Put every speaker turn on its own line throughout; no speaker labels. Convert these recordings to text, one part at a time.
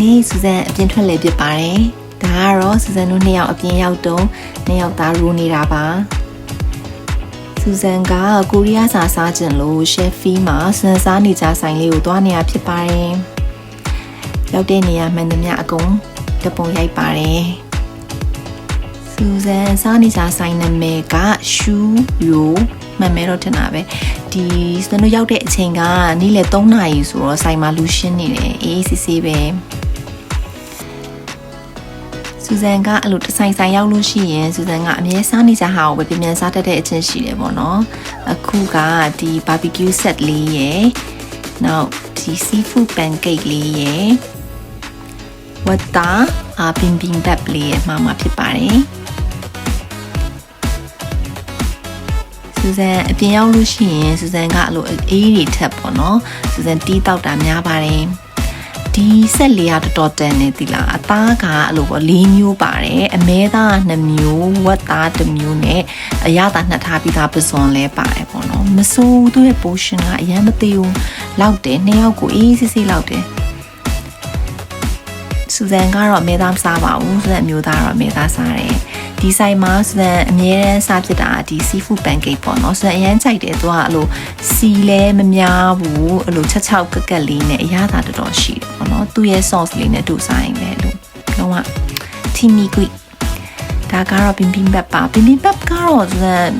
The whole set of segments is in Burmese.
နေ့စူဇန်အပြင်ထွက်လေဖြစ်ပါတယ်ဒါကတော့စူဇန်တို့နှစ်ယောက်အပြင်ရောက်တော့နှစ်ယောက်သားရူနေတာပါစူဇန်ကကိုရီးယားစာစားကျင်လို့ရှက်ဖီမှာစံစားနေကြဆိုင်လေးကိုသွားနေရဖြစ်ပါတယ်ရောက်တဲ့နေရာမှန်သမျှအကုန်တပုံရိုက်ပါတယ်စူဇန်စားနေကြဆိုင်နာမည်ကရှူယိုမှန်မဲတော့ထင်တာပဲဒီစနတို့ရောက်တဲ့အချိန်ကနေ့လယ်3နာရီဆိုတော့ဆိုင်မှာလူရှင်းနေတယ်အေးအေးဆေးဆေးပဲ စူဇန်ကအဲ့လိုတဆိုင်ဆိုင်ရောက်လို့ရှိရင်စူဇန်ကအမြဲစားနေကြဟာကိုပဲပြန်ပြန်စားတတ်တဲ့အချင်းရှိတယ်ပေါ့နော်အခုကဒီ barbecue set လေးရယ်နောက်ဒီ seafood pancake လေးရယ်ဝတ်တာအပင်ပင်ဘက်လေးရယ်မှာမှာဖြစ်ပါတယ်စူဇန်အပြင်ရောက်လို့ရှိရင်စူဇန်ကအဲ့လိုအေးတွေထက်ပေါ့နော်စူဇန်တီးတောက်တာများပါတယ် ဒီဆက်လေးကတော်တော်တန်နေသီလားအသားကအဲ့လိုပေါ့၄မျိုးပါတယ်အမဲသားက2မျိုးဝက်သား1မျိုးနဲ့အရသာနှစ်ထားပြီးသားပစွန်လဲပါတယ်ပေါ့နော်မဆိုးသူ့ရဲ့ portion ကအရင်မသေးဘူးလောက်တယ်နှစ်ယောက်ကိုအေးစစ်စစ်လောက်တယ် စူဇန်ကတော့အမဲသားမစားပါဘူးစူဇန်အမျိုးသားကတော့အမဲသားစားတယ်ဒီဆိုင်မှာစူဇန်အမြဲတမ်းစားဖြစ်တာဒီ seafood pancake ပေါ့နော်စူဇန်အရင်ကြိုက်တယ်သူကအဲ့လိုစီလဲမများဘူးအဲ့လိုချက်ချောက်ကက်ကက်လေးနဲ့အရသာတော်တော်ရှိတယ်ပေါ့နော်သူ့ရဲ့ sauce လေးနဲ့တူစားရင်လည်းလို့လုံးဝ timmy quick ဒါကတော့ပင်ပင်ဘက်ပါပင်ပင်ဘက်ကတော့စူဇန်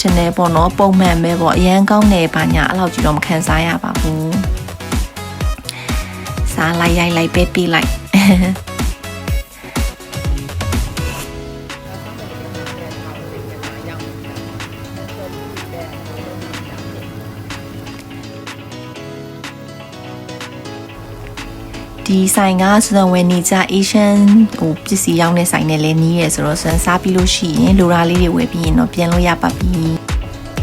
တင်နေပေါ့နော်ပုံမှန်ပဲပေါ့အရန်ကောင်းနေပါညာအဲ့လောက်ကြီးတော့မခံစားရပါဘူးစားလိုက်ရိုက်လိုက်ပဲပေးလိုက် ဒီဆိုင်ကစံဝယ်နေကြ Asian ဟိုပစ္စည်းရောင်းတဲ့ဆိုင်နဲ့လည်းနီးရယ်ဆိုတော့စံစားပြီးလို့ရှိရင်လိုရာလေးတွေဝယ်ပြီးရင်တော့ပြန်လို့ရပါပြီ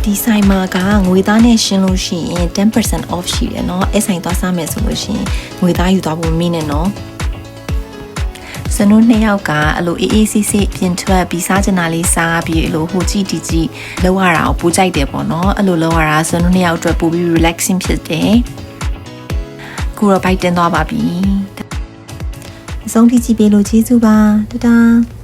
ဒီဆိုင်မှာကငွေသားနဲ့ရှင်းလို့ရှိရင်10% off ရှိတယ်เนาะအဲ့ဆိုင်သွားစားမယ်ဆိုလို့ရှိရင်ငွေသားယူသွားဖို့မင်းနဲ့เนาะ စနုနှစ်ယောက်ကအဲ့လိုအေးအေးဆေးဆေးပြင်ထွက်ပြီးစားချင်တာလေးစားပြီးအဲ့လိုဟိုကြည့်ဒီကြည့်လောက်ရတာကိုပူကြိုက်တယ်ပေါ့နော်အဲ့လိုလောက်ရတာစနုနှစ်ယောက်အတွက်ပိုပြီး relaxing ဖြစ်တယ်ခုတော့ဘိုက်တင်သွားပါပြီအဆုံးထိကြည့်ပေးလို့ကျေးဇူးပါတတား